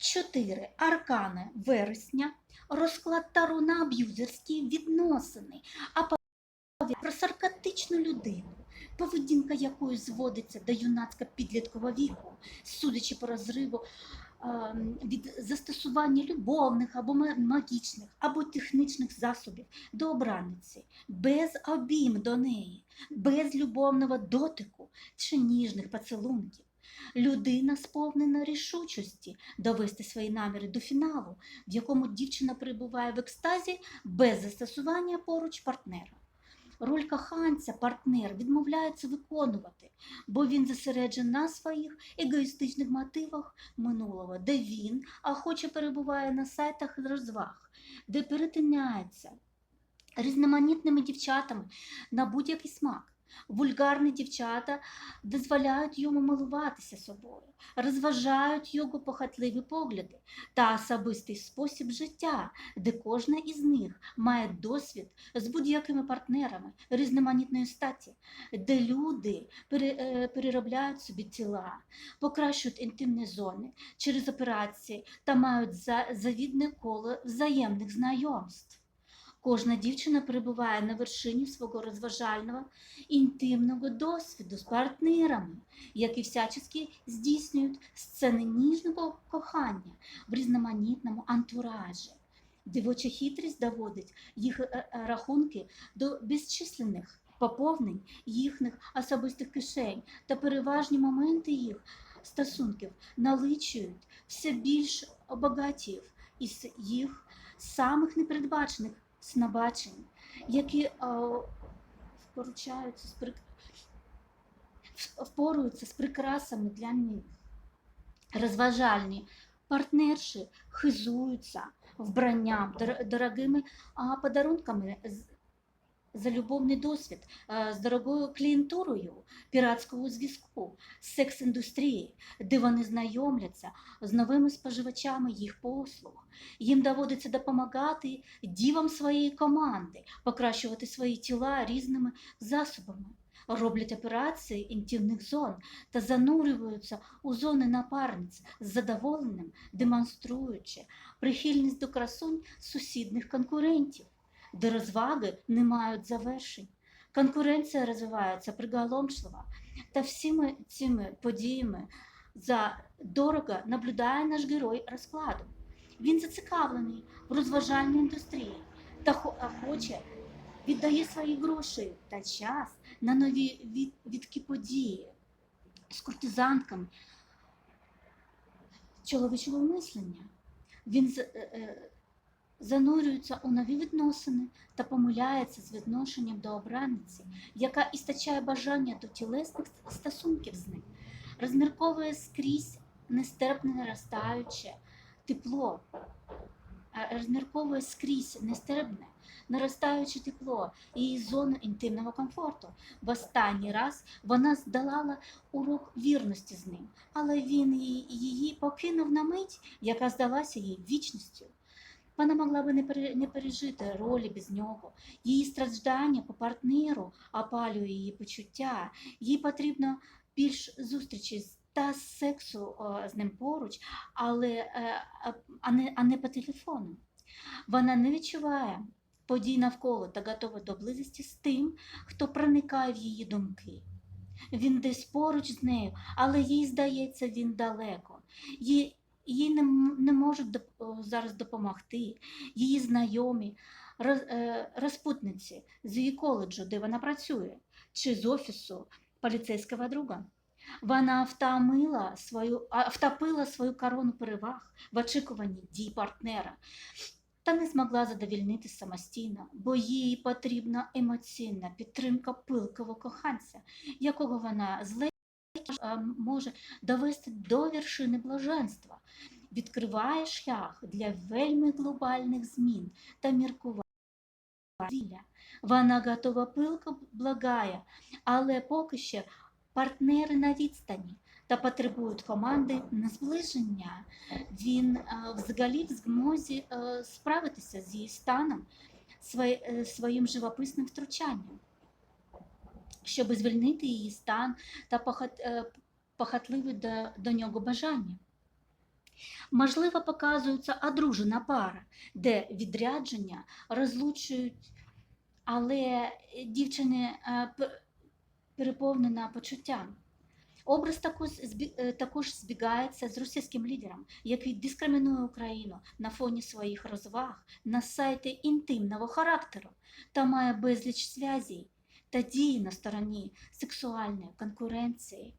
Чотири. Аркани вересня, розклад Таро на аб'юзерські відносини, а про саркастичну людину, поведінка якої зводиться до юнацько-підліткового віку, судячи по розриву ем, від застосування любовних або магічних, або технічних засобів до обраниці, без обійм до неї, без любовного дотику чи ніжних поцілунків. Людина сповнена рішучості довести свої наміри до фіналу, в якому дівчина перебуває в екстазі без застосування поруч партнера. Роль коханця партнер відмовляється виконувати, бо він зосереджений на своїх егоїстичних мотивах минулого, де він охоче перебуває на сайтах розваг, де перетиняється різноманітними дівчатами на будь-який смак. Вульгарні дівчата дозволяють йому милуватися собою, розважають його похотливі погляди та особистий спосіб життя, де кожна із них має досвід з будь-якими партнерами різноманітної статі, де люди е, переробляють собі тіла, покращують інтимні зони через операції та мають завідне коло взаємних знайомств. Кожна дівчина перебуває на вершині свого розважального інтимного досвіду з партнерами, які всячески здійснюють сцени ніжного кохання в різноманітному антуражі. Дивоча хитрість доводить їх е, е, рахунки до безчисленних поповнень їхніх особистих кишень та переважні моменти їх стосунків наличують все більш багатів із їх самих непередбачених снабачень, які е, впоручаються з прик... впоруються з прикрасами для них. Розважальні партнерші хизуються вбранням, дор- дорогими подарунками за любовний досвід, е, з дорогою клієнтурою піратського зв'язку, секс-індустрії, де вони знайомляться з новими споживачами їх послуг. Їм доводиться допомагати дівам своєї команди, покращувати свої тіла різними засобами. Роблять операції інтимних зон та занурюються у зони напарниць з задоволенням, демонструючи прихильність до красунь сусідних конкурентів, де розваги не мають завершень. Конкуренція розвивається приголомшливо, та всіми цими подіями за дорого наблюдає наш герой розкладу. Він зацікавлений в розважальній індустрії та хоче віддає свої гроші та час на нові від, відкі події з куртизанками чоловічого мислення. Він е, е, занурюється у нові відносини та помиляється з відношенням до обраниці, яка істачає бажання до тілесних стосунків з ним, розмірковує скрізь нестерпне наростаюче тепло, розмірковує скрізь нестерпне наростаюче тепло і зону інтимного комфорту. В останній раз вона здолала урок вірності з ним, але він її, її покинув на мить, яка здалася їй вічністю. Вона могла би не, пережити ролі без нього. Її страждання по партнеру опалює її почуття. Їй потрібно більш зустрічі з- та сексу з ним поруч, але е, а не, а не по телефону. Вона не відчуває подій навколо та готова до близості з тим, хто проникає в її думки. Він десь поруч з нею, але їй здається, він далеко. Їй, їй не, не можуть доп- зараз допомогти. Її знайомі, роз, е, розпутниці з її коледжу, де вона працює, чи з офісу поліцейського друга. Вона втомила свою, втопила свою корону переваг в очікуванні дій партнера та не змогла задовільнити самостійно, бо їй потрібна емоційна підтримка пилкового коханця, якого вона з легкістю, а, може довести до вершини блаженства, відкриває шлях для вельми глобальних змін та міркувань. Вона готова пилко благає, але поки ще партнери на відстані та потребують команди на зближення. Він е, взагалі в змозі е, справитися з її станом е, своїм живописним втручанням, щоб звільнити її стан та похот- е, до, до нього бажання. Можливо, показується одружена пара, де відрядження розлучують, але дівчини е, переповнена почуттям. Образ е, також збігається з російським лідером, який дискримінує Україну на фоні своїх розваг на сайті інтимного характеру та має безліч зв'язей та дії на стороні сексуальної конкуренції